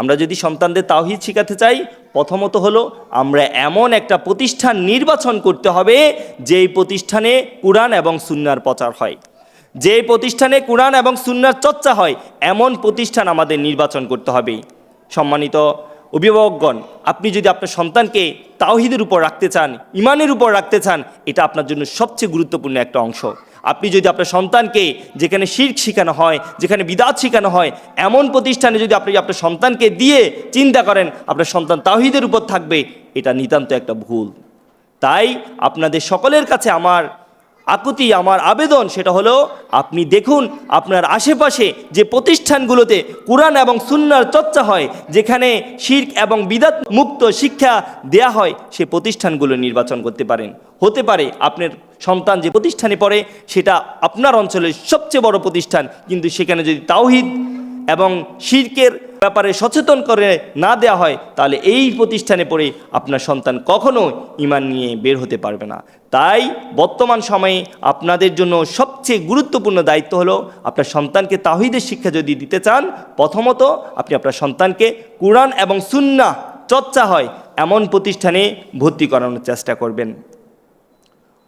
আমরা যদি সন্তানদের তাওহিদ শিখাতে চাই, প্রথমত হলো আমরা এমন একটা প্রতিষ্ঠান নির্বাচন করতে হবে, যেই প্রতিষ্ঠানে কোরআন এবং সুন্নার প্রচার হয়। যে প্রতিষ্ঠানে কোরআন এবং সুন্নার চর্চা হয়, এমন প্রতিষ্ঠান আমাদের নির্বাচন করতে হবে। সম্মানিত অভিভাবকগণ, আপনি যদি আপনার সন্তানকে তাওহিদের উপর রাখতে চান ইমানের উপর রাখতে চান, এটা আপনার জন্য সবচেয়ে গুরুত্বপূর্ণ একটা অংশ। আপনি যদি আপনার সন্তানকে যেখানে শির্ক শেখানো হয়, যেখানে বিদাত শেখানো হয়, এমন প্রতিষ্ঠানে যদি আপনি আপনার সন্তানকে দিয়ে চিন্তা করেন, আপনার সন্তান তাহিদের উপর থাকবে, এটা নিতান্ত একটা ভুল। তাই আপনাদের সকলের কাছে আমার আকুতি আমার আবেদন সেটা হলো, আপনি দেখুন আপনার আশেপাশে যে প্রতিষ্ঠানগুলোতে কোরআন এবং সুন্নার চর্চা হয়, যেখানে শির্ক এবং বিদাত মুক্ত শিক্ষা দেয়া হয়, সে প্রতিষ্ঠানগুলো নির্বাচন করতে পারেন। হতে পারে আপনার সন্তান যে প্রতিষ্ঠানে পড়ে, সেটা আপনার অঞ্চলের সবচেয়ে বড় প্রতিষ্ঠান, কিন্তু সেখানে যদি তাওহিদ এবং শির্কের ব্যাপারে সচেতন করে না দেওয়া হয়, তাহলে এই প্রতিষ্ঠানে পড়ে আপনার সন্তান কখনো ইমান নিয়ে বের হতে পারবে না। তাই বর্তমান সময়ে আপনাদের জন্য সবচেয়ে গুরুত্বপূর্ণ দায়িত্ব হলো, আপনার সন্তানকে তাহিদের শিক্ষা যদি দিতে চান, প্রথমত আপনি আপনার সন্তানকে কোরআন এবং সুন্না চর্চা হয়, এমন প্রতিষ্ঠানে ভর্তি করানোর চেষ্টা করবেন।